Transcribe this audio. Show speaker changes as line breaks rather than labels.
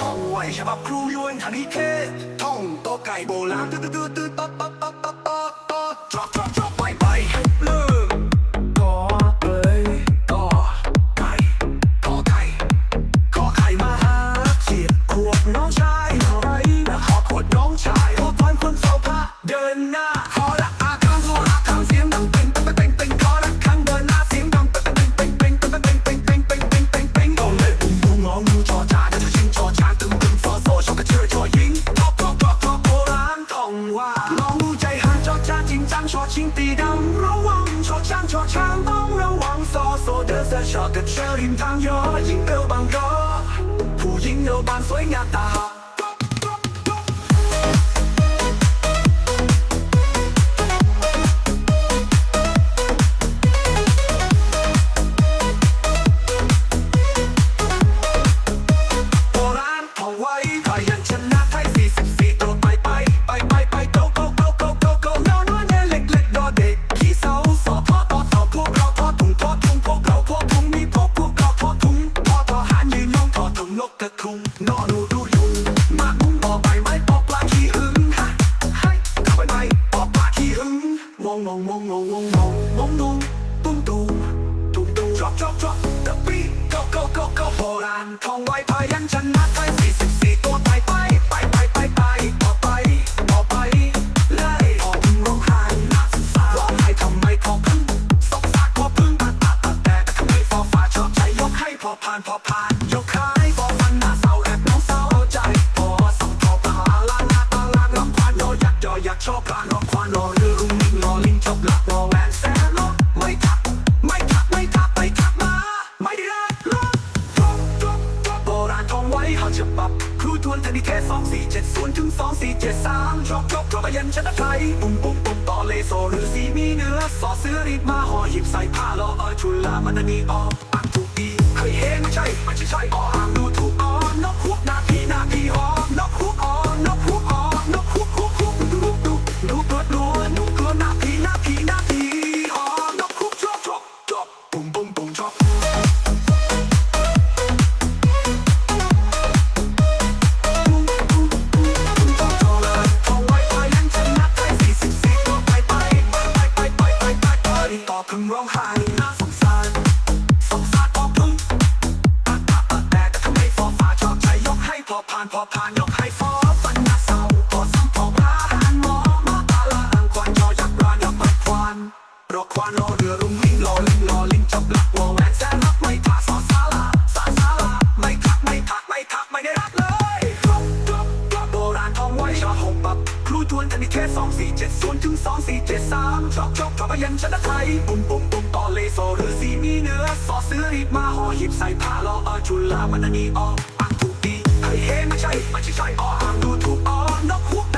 ห้องไวฉบับครูยวนทางนิเทศท่องโตะไก่โบราณตื้อตื้อตื้อต๊อต๊อต๊อต๊อต๊อ ชอชิงตีดำระวังชอช้างชอช้างต้องระวังซอโซเดอร์เซอร์ชอเดอร์เชอริมทางย่อยิงเอวบางกอผู้หญิงเอวบางสวยงามตา งงงงงงงงงงงงงตุ้มตุ้มตุ้มตุ้ม drop drop drop the beat go go go go โบราณท่องไว้พยัญชนะไทยสี่สิบสี่ตัวไปไปไปไปไปไปต่อไปต่อไปเลยพอกร้องไห้นักศึกษาร้องไห้ทำไมพอพึ่งสงสารพอพึ่งตัดตัดตัดแต่ทำไมฟอฟ้าชอบใจยกให้พอผ่านพอผ่านยกให้พอฟันหน้า อยักษ์ชอบการรอควานรอเรือรุ่งนิ่งรอลิงจบหลักรอแหวนแสนลบไม่ทักไม่ทักไม่ทักไม่ทักมา ไม่ได้รักรบรบรบรบโบราณท่องไว้เขาจะปรับครูทวนทันทีแค่สองสี่เจ็ดศูนย์ถึงสองสี่เจ็ดสามจบจบจบพยัญชนะไทยปุ่มปุ่มปุ่มต่อเลโซหรือสีมีเนื้อสอเสื้อรีบมาห่อหยิบใส่ผ้าล้อเอยชุลามันนีออกอ่านถูกอีเคยเห็นไม่ใช่ไม่ใช่ใช่ออ่านพอผ่านยกให้ฟอฟันน้าเศร้าพอซ้ำพอพาหานหมอมาตาละอังควานยอยักษ์รานยักษ์ปัดควานรอควานรอเรือรุ่งวิ่งรอลิงรอลิงจับหลักวอแหวนแสนรักไม่ทักสอสาลาสาสาลาไม่ทักไม่ทักไม่ทักไม่ได้รักเลยกรบรบรบโบราณทองไว้ชาหกปับครูทวนทันทีเทสองสี่เจ็ดศูนย์ถึงสองสี่เจ็ดสามชอบชอบชอบพยัญชนะไทยปุ่มปุ่มปุ่มต่อเลโซหรือสีมีเนื้อสอเสื้อรีบมาห่อหยิบใส่ผ้าลอเออชุลามันนีออกอ่างถูก เฮ้ยเฮไม่ใช่ไม่ใช่ใช่ออ่างดูถูกอ๋อนกฮุก